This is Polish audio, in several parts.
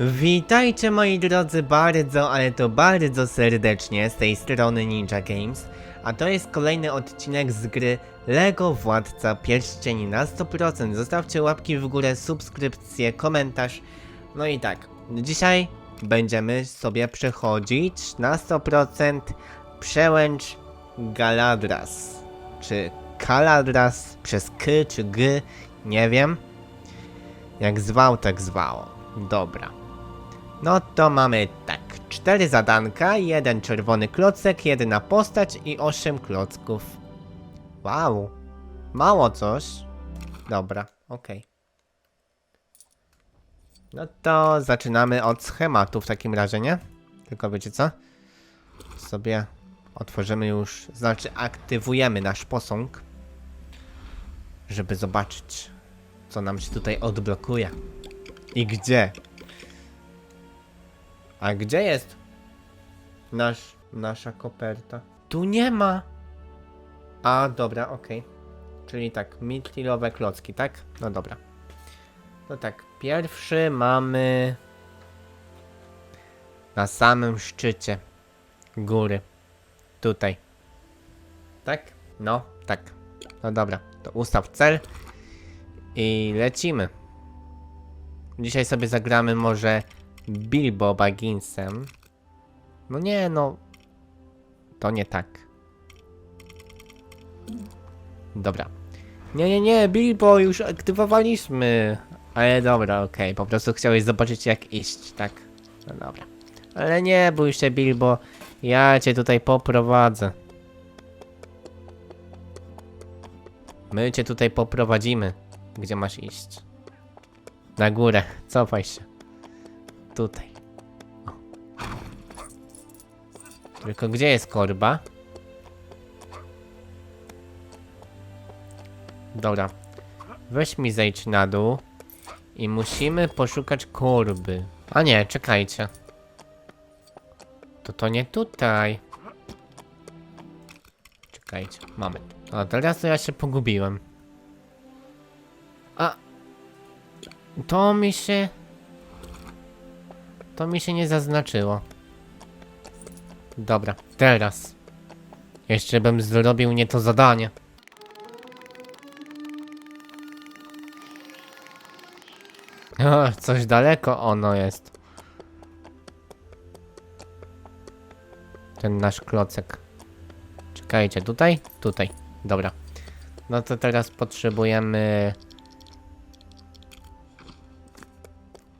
Witajcie moi drodzy bardzo, ale to bardzo serdecznie z tej strony Ninja Games, a to jest kolejny odcinek z gry LEGO Władca Pierścieni na 100%. Zostawcie łapki w górę, subskrypcję, komentarz. No i tak, dzisiaj będziemy sobie przechodzić na 100% przełęcz Galadras. Czy Kaladras przez K czy G, nie wiem. Jak zwał, tak zwało. Dobra. No to mamy tak, cztery zadanka, jeden czerwony klocek, jedna postać i osiem klocków. Wow, mało coś. Dobra, okej. No to zaczynamy od schematu w takim razie, nie? Tylko wiecie co? Sobie otworzymy już, znaczy aktywujemy nasz posąg, żeby zobaczyć, co nam się tutaj odblokuje. I gdzie? A gdzie jest nasz, nasza koperta? Tu nie ma. A, dobra, okej. Czyli tak, mitlilowe klocki, tak? No dobra. No tak, pierwszy mamy na samym szczycie góry. Tutaj. Tak? No, tak. No dobra, to ustaw cel i lecimy. Dzisiaj sobie zagramy może Bilbo Bagginsem. No nie, no. To nie tak. Dobra. Nie, nie, nie, Bilbo już aktywowaliśmy. Ale dobra, okej, po prostu chciałeś zobaczyć jak iść, tak? No dobra. Ale nie bój się, Bilbo. Ja cię tutaj poprowadzę. My cię tutaj poprowadzimy. Gdzie masz iść? Na górę, cofaj się. Tutaj. O. Tylko gdzie jest korba? Dobra. Weź mi zejdź na dół. I musimy poszukać korby. A nie, czekajcie. To to nie tutaj. Czekajcie, mamy. A teraz to ja się pogubiłem. A. To mi się... To mi się nie zaznaczyło. Dobra, teraz. Jeszcze bym zrobił nie to zadanie. O, coś daleko ono jest. Ten nasz klocek. Czekajcie, tutaj? Tutaj. Dobra. No to teraz potrzebujemy...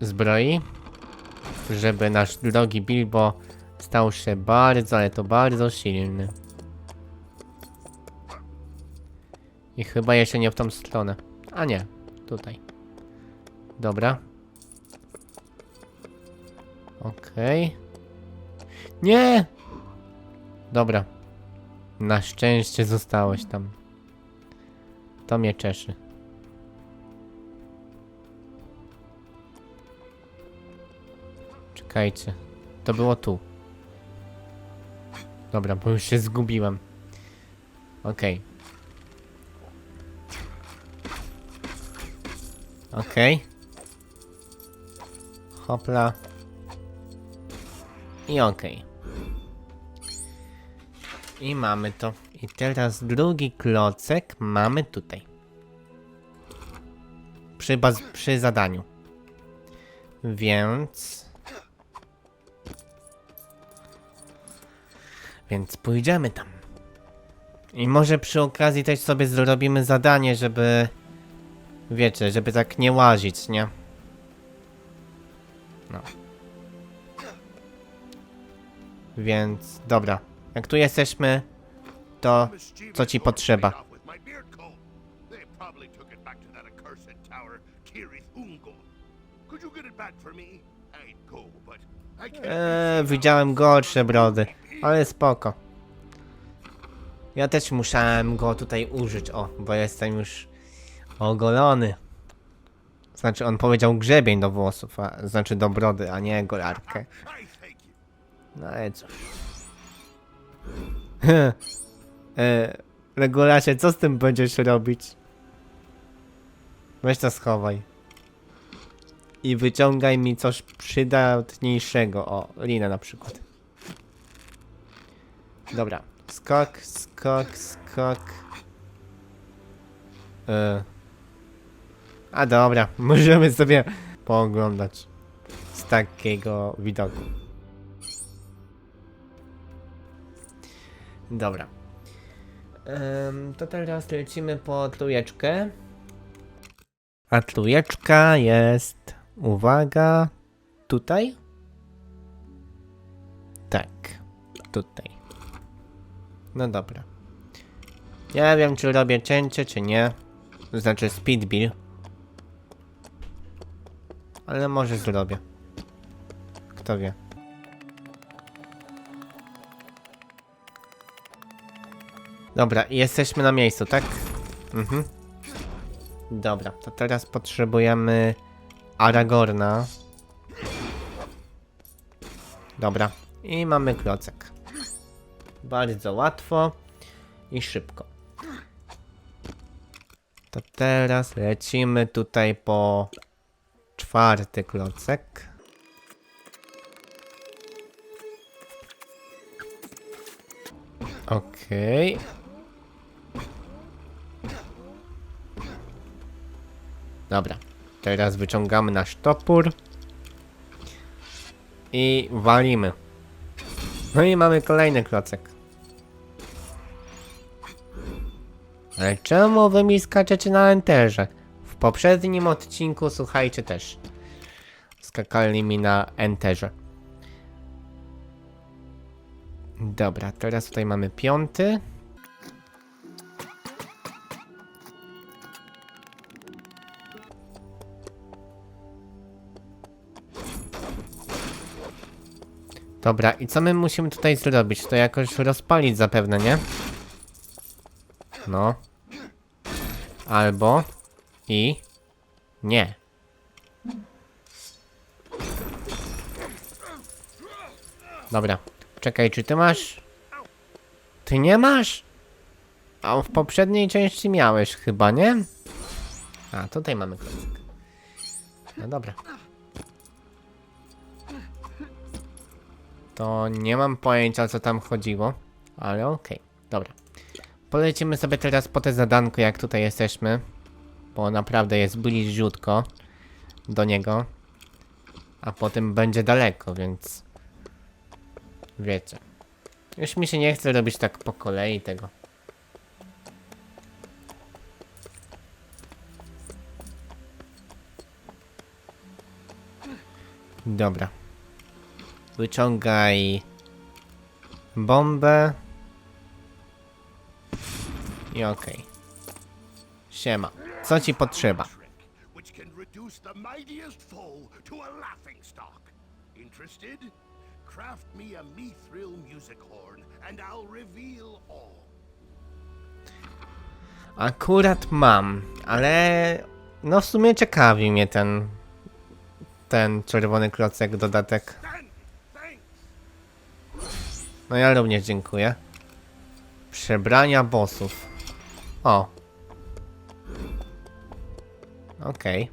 Zbroi. Żeby nasz drogi Bilbo stał się bardzo, ale to bardzo silny. I chyba jeszcze nie w tą stronę. A nie, tutaj. Dobra. Okej. Nie! Dobra. Na szczęście zostałeś tam. To mnie cieszy. Czekajcie. To było tu. Dobra, bo już się zgubiłem. Okej. Okej. Hopla. I okej. I mamy to. I teraz drugi klocek mamy tutaj. Przy, przy zadaniu. Więc... Więc pójdziemy tam. I może przy okazji też sobie zrobimy zadanie, żeby... Wiecie, żeby tak nie łazić, nie? No. Więc, dobra. Jak tu jesteśmy, to co ci potrzeba? Eee, widziałem gorsze brody, ale spoko. Ja też musiałem go tutaj użyć, o, bo jestem już ogolony. Znaczy, on powiedział grzebień do włosów, a znaczy do brody, a nie golarkę. No ale cóż. e, Legolasie, co z tym będziesz robić? Weź to schowaj. I wyciągaj mi coś przydatniejszego. O, linę na przykład. Dobra. Skok, skok, skok. E. A dobra, możemy sobie pooglądać z takiego widoku. Dobra. To teraz lecimy po trójeczkę. A trójeczka jest, uwaga, tutaj? Tak, tutaj. No dobra. Nie wiem, czy robię cięcie, czy nie. To znaczy speed bill. Ale może zrobię. Kto wie. Dobra, jesteśmy na miejscu, tak? Mhm. Dobra, to teraz potrzebujemy Aragorna. Dobra, i mamy klocek. Bardzo łatwo i szybko. To teraz lecimy tutaj po czwarty klocek. Okej. Dobra, teraz wyciągamy nasz topór i walimy. No i mamy kolejny klocek. Ale czemu wy mi skaczecie na enterze? W poprzednim odcinku, słuchajcie też. Skakali mi na enterze. Dobra, teraz tutaj mamy piąty. Dobra, i co my musimy tutaj zrobić? To jakoś rozpalić zapewne, nie? No. Albo i nie. Dobra. Czekaj, czy ty masz? Ty nie masz? A w poprzedniej części miałeś chyba, nie? A, tutaj mamy klocek. No dobra. To nie mam pojęcia co tam chodziło, ale okej, dobra. Polecimy sobie teraz po te zadanko, jak tutaj jesteśmy, bo naprawdę jest bliziutko do niego, a potem będzie daleko, więc wiecie. Już mi się nie chce robić tak po kolei tego. Dobra. Wyciągaj bombę. I okej. Siema. Co ci potrzeba? Akurat mam, ale no w sumie ciekawi mnie ten ten czerwony klocek dodatek. No ja również dziękuję. Przebrania bossów. O. Okej.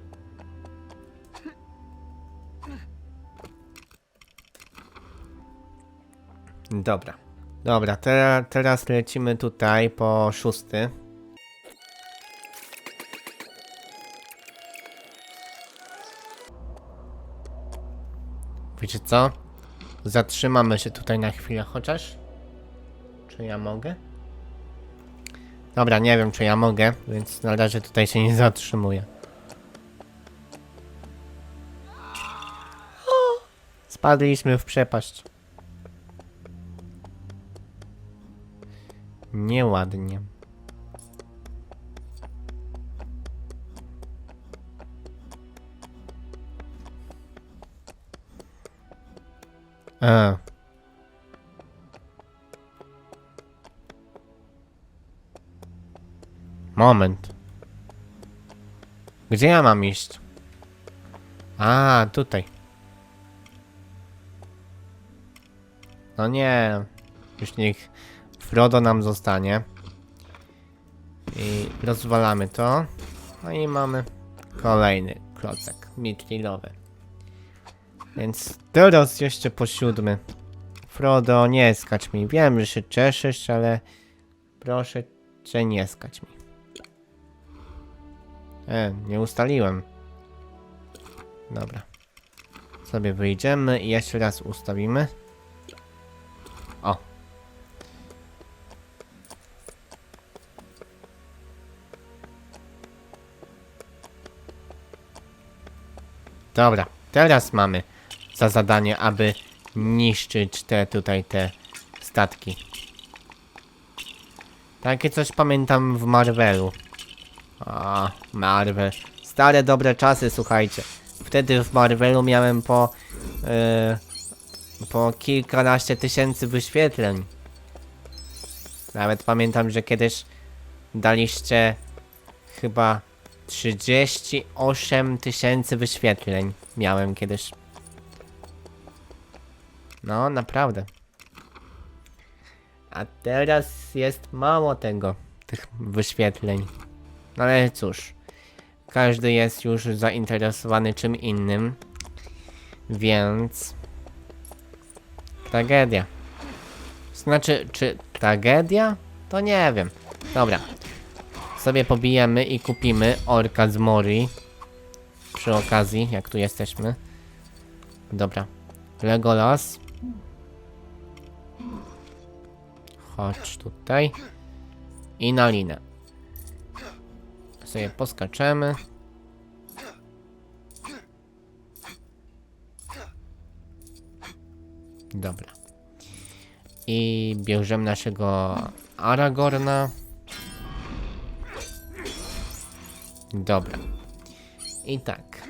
Dobra. Dobra, te, teraz lecimy tutaj po szósty. Wiecie co? Zatrzymamy się tutaj na chwilę chociaż. Czy ja mogę? Dobra, nie wiem czy ja mogę, więc na razie tutaj się nie zatrzymuję. Spadliśmy w przepaść. Nieładnie. A. Moment. Gdzie ja mam iść? A, tutaj. No nie. Już niech Frodo nam zostanie. I rozwalamy to. No i mamy kolejny klocek mitrilowy. Więc teraz jeszcze po siódmy. Frodo, nie skacz mi. Wiem, że się cieszysz, ale proszę cię nie skacz mi. E, nie ustaliłem. Dobra. Sobie wyjdziemy i jeszcze raz ustawimy. O. Dobra, teraz mamy za zadanie, aby niszczyć te tutaj te statki. Takie coś pamiętam w Marvelu. A, Marvel. Stare dobre czasy, słuchajcie. Wtedy w Marvelu miałem po e, po kilkanaście tysięcy wyświetleń. Nawet pamiętam, że kiedyś daliście chyba 38 tysięcy wyświetleń miałem kiedyś. No, naprawdę. A teraz jest mało tego, tych wyświetleń. No ale cóż, każdy jest już zainteresowany czym innym, więc tragedia. Znaczy, czy tragedia? To nie wiem. Dobra, sobie pobijemy i kupimy orka z Mori. Przy okazji, jak tu jesteśmy. Dobra. Legolas. Chodź tutaj. I na linę. Sobie poskaczemy. Dobra. I bierzemy naszego Aragorna. Dobra. I tak.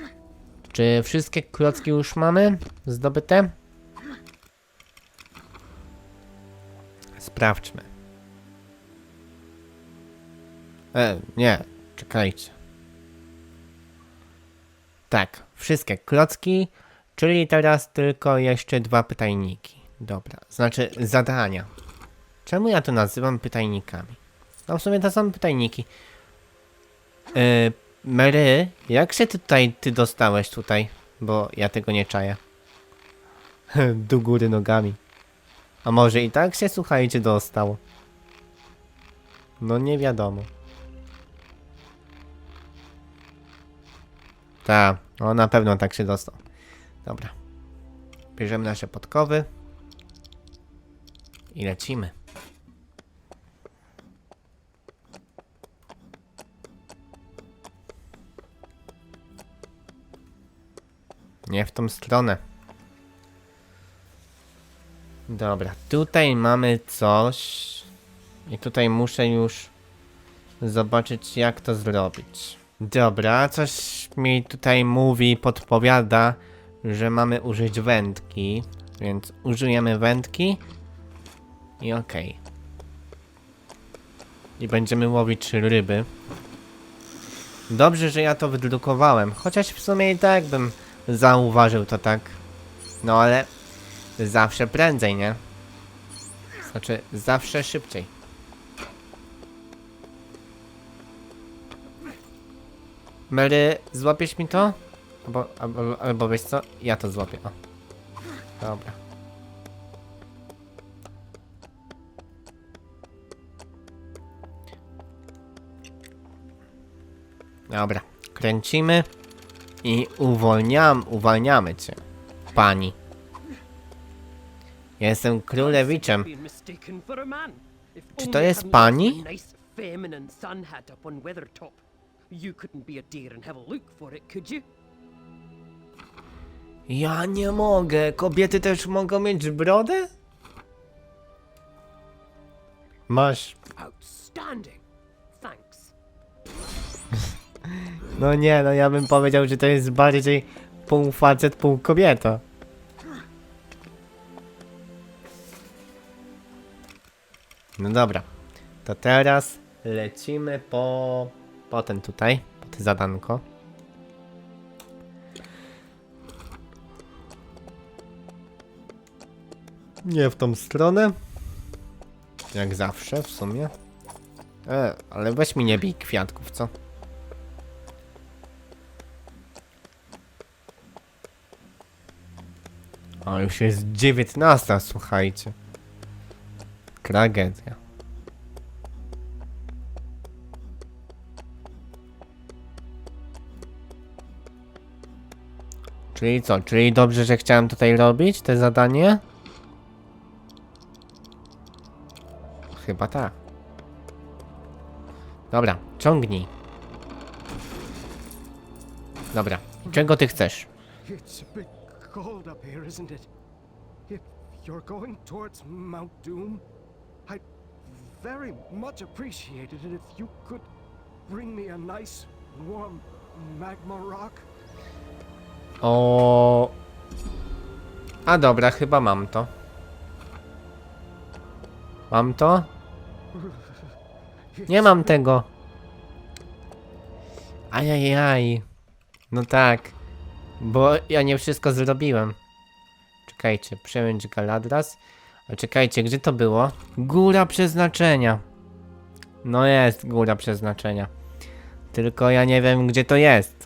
Czy wszystkie klocki już mamy zdobyte? Sprawdźmy. E, nie, czekajcie. Tak, wszystkie klocki, czyli teraz tylko jeszcze dwa pytajniki. Dobra, znaczy zadania. Czemu ja to nazywam pytajnikami? No w sumie to są pytajniki. Yy, Mary, jak się tutaj ty dostałeś tutaj? Bo ja tego nie czaję. Do góry nogami. A może i tak się słuchajcie dostał? No nie wiadomo. Ta, no na pewno tak się dostał. Dobra. Bierzemy nasze podkowy. I lecimy. Nie w tą stronę. Dobra, tutaj mamy coś. I tutaj muszę już zobaczyć, jak to zrobić. Dobra, coś mi tutaj mówi, podpowiada, że mamy użyć wędki. Więc użyjemy wędki. I okej. I będziemy łowić ryby. Dobrze, że ja to wydrukowałem. Chociaż w sumie i tak bym zauważył to tak. No ale zawsze prędzej, nie? Znaczy, zawsze szybciej. Mary, złapiesz mi to? Albo, albo, albo wiesz co? Ja to złapię. O. Dobra. Dobra, kręcimy i uwolniam, uwalniamy cię, pani. Jestem królewiczem. Czy to jest pani? You couldn't be a dear and have a look for it, could you? Ja nie mogę. Kobiety też mogą mieć brodę? Masz. Outstanding. Thanks. No nie, no ja bym powiedział, że to jest bardziej pół facet, pół kobieta. No dobra. To teraz lecimy po... po ten tutaj, po te zadanko. Nie w tą stronę. Jak zawsze, w sumie. E, ale weź mi nie bij kwiatków, co? O, już jest 19, słuchajcie. Tragedia. Czyli co? Czyli dobrze, że chciałem tutaj robić te zadanie? Chyba tak. Dobra, ciągnij. Dobra, czego ty chcesz? It's a bit cold up here, isn't you're going towards Mount Doom, I'd very much appreciate it if you could bring me a nice, warm magma rock. O. A dobra, chyba mam to. Mam to? Nie mam tego. Ajajaj. No tak. Bo ja nie wszystko zrobiłem. Czekajcie, przemęcz Galadras. A czekajcie, gdzie to było? Góra przeznaczenia. No jest góra przeznaczenia. Tylko ja nie wiem, gdzie to jest.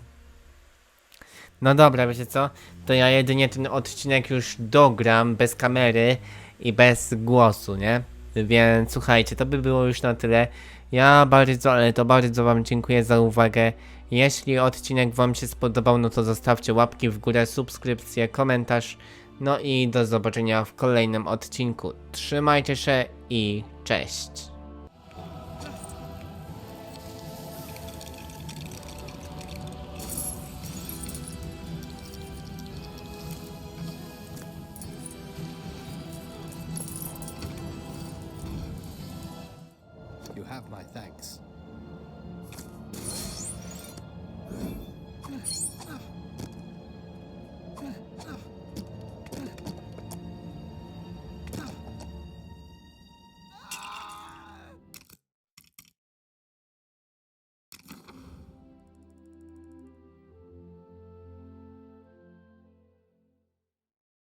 No dobra, wiecie co? To ja jedynie ten odcinek już dogram bez kamery i bez głosu, nie? Więc słuchajcie, to by było już na tyle. Ja bardzo, ale to bardzo Wam dziękuję za uwagę. Jeśli odcinek Wam się spodobał, no to zostawcie łapki w górę, subskrypcję, komentarz. No i do zobaczenia w kolejnym odcinku. Trzymajcie się i cześć. Have my thanks.